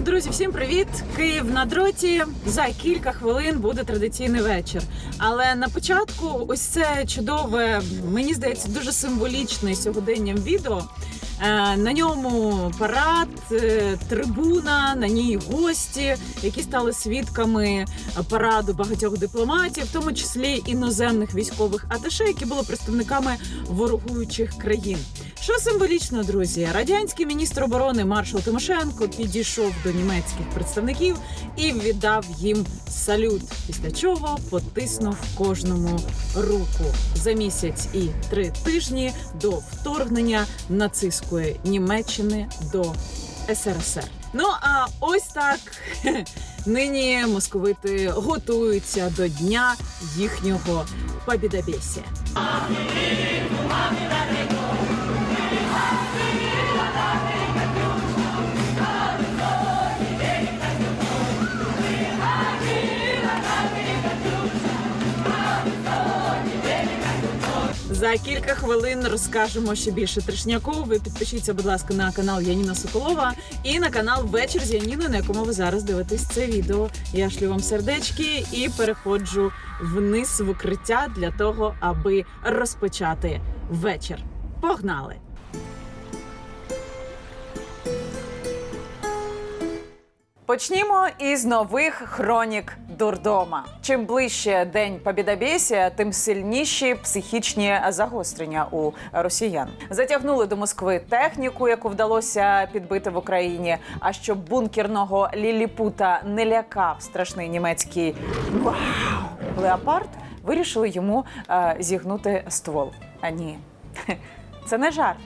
Друзі, всім привіт! Київ на дроті. За кілька хвилин буде традиційний вечір. Але на початку, ось це чудове, мені здається, дуже символічне сьогоденням відео. Е, На ньому парад, е, трибуна, на ній гості, які стали свідками параду багатьох дипломатів, в тому числі іноземних військових аташе, які були представниками ворогуючих країн. Що символічно, друзі, радянський міністр оборони маршал Тимошенко підійшов до німецьких представників і віддав їм салют. Після чого потиснув кожному руку за місяць і три тижні до вторгнення нацистської Німеччини до СРСР. Ну а ось так нині московити готуються до дня їхнього побідобєсія. За кілька хвилин розкажемо ще більше трешняку. Ви підпишіться, будь ласка, на канал Яніна Соколова і на канал Вечір з Яніною, на якому ви зараз дивитесь це відео. Я шлю вам сердечки і переходжу вниз в укриття для того, аби розпочати вечір. Погнали! Почнімо із нових хронік дурдома. Чим ближче день Побідобєсія, тим сильніші психічні загострення у росіян. Затягнули до Москви техніку, яку вдалося підбити в Україні. А щоб бункерного ліліпута не лякав страшний німецький вау леопард, вирішили йому е, зігнути ствол. А ні, це не жарт.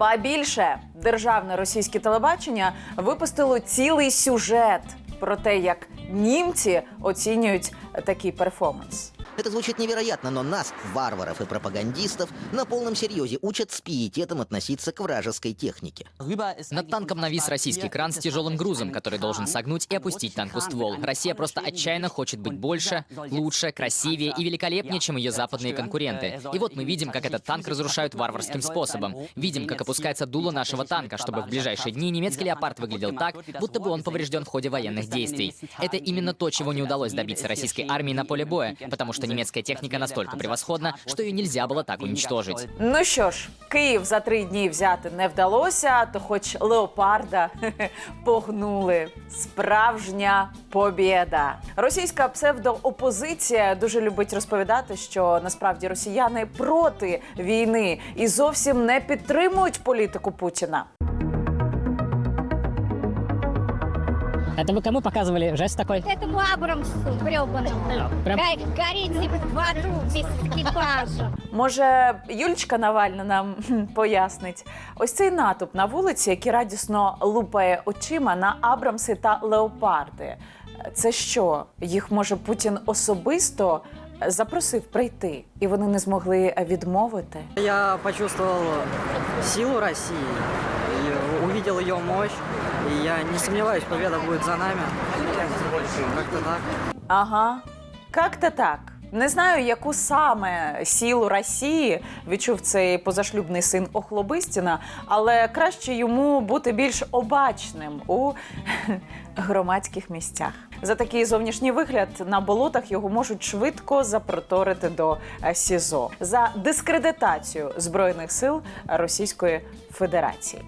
Ба більше державне російське телебачення випустило цілий сюжет про те, як німці оцінюють такий перформанс. Это звучит невероятно, но нас, варваров и пропагандистов, на полном серьезе учат с пиететом относиться к вражеской технике. Над танком навис российский кран с тяжелым грузом, который должен согнуть и опустить танку ствол. Россия просто отчаянно хочет быть больше, лучше, красивее и великолепнее, чем ее западные конкуренты. И вот мы видим, как этот танк разрушают варварским способом. Видим, как опускается дуло нашего танка, чтобы в ближайшие дни немецкий леопард выглядел так, будто бы он поврежден в ходе военных действий. Это именно то, чего не удалось добиться российской армии на поле боя, потому что немецкая техника настолько превосходна, что ее нельзя было так уничтожить. Ну що ж, Київ за три дні взяти не вдалося, то хоч леопарда погнули. Справжня побєда. Російська псевдоопозиція дуже любить розповідати, що насправді росіяни проти війни і зовсім не підтримують політику Путіна. Это вы кому показывали жест такой? Этому Абрамсу гребаному. Прям- Га- Горите в аду без экипажа. Може, Юлічка Навальна нам хм, пояснить ось цей натовп на вулиці, який радісно лупає очима на Абрамси та леопарди. Це що? Їх може Путін особисто запросив прийти, і вони не змогли відмовити. Я почувствовал силу России, и увидел ее мощь, и я не сомневаюсь, победа будет за нами. Как-то так. Ага, як-то так. Не знаю, яку саме сілу Росії відчув цей позашлюбний син Охлобистіна, але краще йому бути більш обачним у громадських місцях. За такий зовнішній вигляд на болотах його можуть швидко запроторити до е, СІЗО за дискредитацію збройних сил Російської Федерації.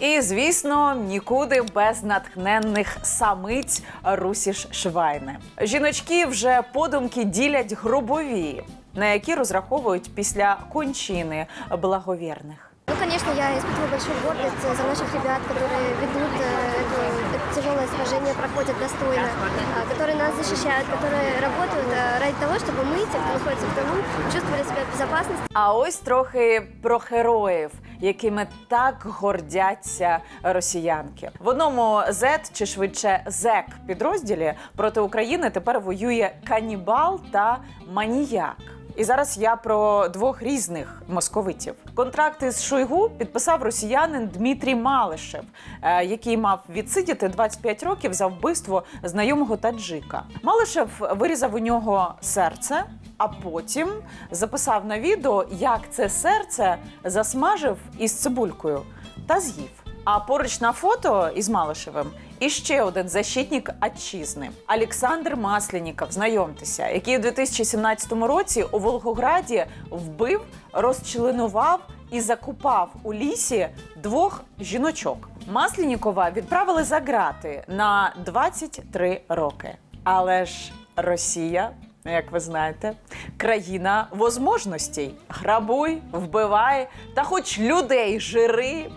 І звісно, нікуди без натхненних самиць Русіш Швайни. Жіночки вже подумки ділять гробові, на які розраховують після кончини благовірних. Ну, конечно, я испытываю большую гордость за наших ребят, которые ведут э, это, это тяжелое сражение, проходят достойно, а, которые нас защищают, которые работают э, ради того, чтобы мы, те, кто находится в тылу, чувствовали себя в безопасности. А ось трохи про героїв, якими так гордяться росіянки. В одному Z, чи швидше ЗЕК підрозділі проти України тепер воює канібал та маніяк. І зараз я про двох різних московитів. Контракти з Шойгу підписав росіянин Дмитрій Малишев, е, який мав відсидіти 25 років за вбивство знайомого таджика. Малишев вирізав у нього серце, а потім записав на відео, як це серце засмажив із цибулькою та з'їв. А поруч на фото із Малишевим і ще один защитник отчизни Олександр Масляніков, знайомтеся, який у 2017 році у Волгограді вбив, розчленував і закупав у лісі двох жіночок. Маслянікова відправили за грати на 23 роки. Але ж Росія, як ви знаєте, країна возможностей. Грабуй, вбивай, та хоч людей жири,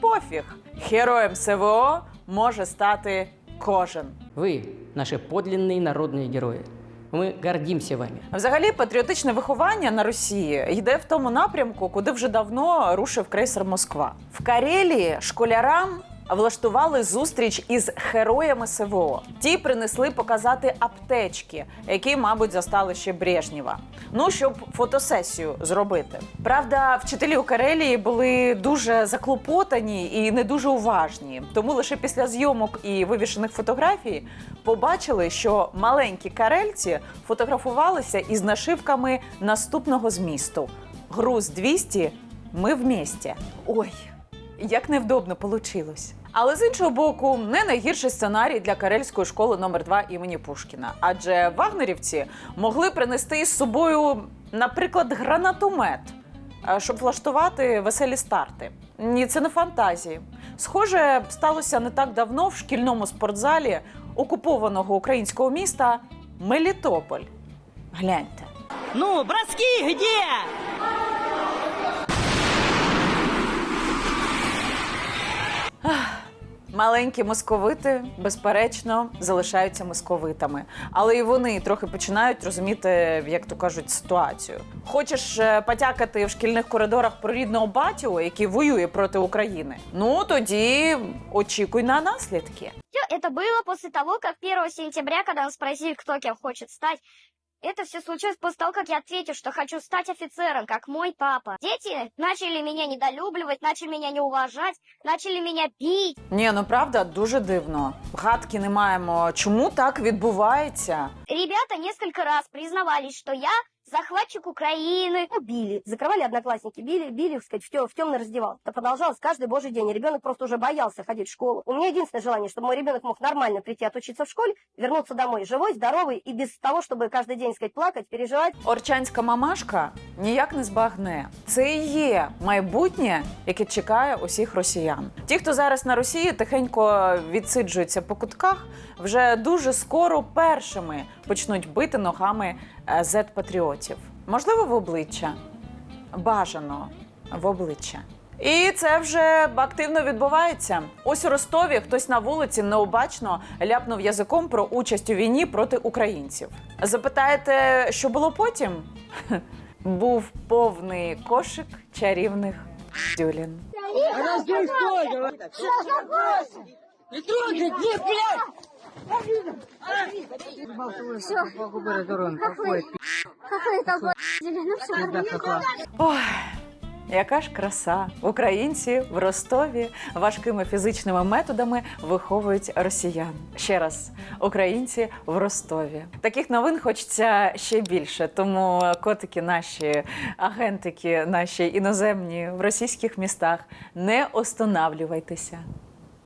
пофіг. Героєм СВО може стати кожен. Вы наши подлинные народные герои. Мы гордимся вами. Взагалі, патріотичне виховання на Росії йде в тому напрямку, куди вже давно рушив крейсер Москва. В Карелії школярам влаштували зустріч із героями СВО. Ті принесли показати аптечки, які, мабуть, застали ще Брежнєва. Ну, щоб фотосесію зробити. Правда, вчителі у Карелії були дуже заклопотані і не дуже уважні. Тому лише після зйомок і вивішених фотографій побачили, що маленькі карельці фотографувалися із нашивками наступного змісту: груз 200, ми вместе. Ой, як невдобно получилось. Але з іншого боку, не найгірший сценарій для карельської школи номер 2 імені Пушкіна. Адже вагнерівці могли принести із собою, наприклад, гранатомет, е, щоб влаштувати веселі старти. Ні, це не фантазії. Схоже, сталося не так давно в шкільному спортзалі окупованого українського міста Мелітополь. Гляньте. Ну, броски где? Маленькі московити, безперечно, залишаються московитами, але і вони трохи починають розуміти, як то кажуть, ситуацію. Хочеш е, потякати в шкільних коридорах про рідного батю, який воює проти України? Ну тоді очікуй на наслідки. Это было после того, как 1 сентября, когда нас спросили, кто кем хочет стать, это все случилось после того, как я ответил, что хочу стать офицером, как мой папа. Дети начали меня недолюбливать, начали меня не уважать, начали меня бить. Ні, ну правда, дуже дивно. Гадки не маємо. Чому так відбувається? Ребята несколько раз признавались, что я захватчик Украины. Ну, били, закрывали одноклассники, били, били, так сказать, в, тем, в темный раздевал. Это продолжалось каждый божий день. Ребенок просто уже боялся ходить в школу. У меня единственное желание, чтобы мой ребенок мог нормально прийти отучиться в школе, вернуться домой живой, здоровый и без того, чтобы каждый день, сказать, плакать, переживать. Орчанська мамашка ніяк не збагне. Це і є майбутнє, яке чекає усіх росіян. Ті, хто зараз на Росії тихенько відсиджуються по кутках, вже дуже скоро першими почнуть бити ногами е, зет-патріотів. Можливо, в обличчя. Бажано в обличчя. І це вже активно відбувається. Ось у Ростові хтось на вулиці необачно ляпнув язиком про участь у війні проти українців. Запитаєте, що було потім? Був повний кошик чарівних дюлін. Ой, яка ж краса! Українці в Ростові важкими фізичними методами виховують росіян. Ще раз, українці в Ростові. Таких новин хочеться ще більше. Тому котики, наші агентики, наші іноземні в російських містах, не останавлювайтеся.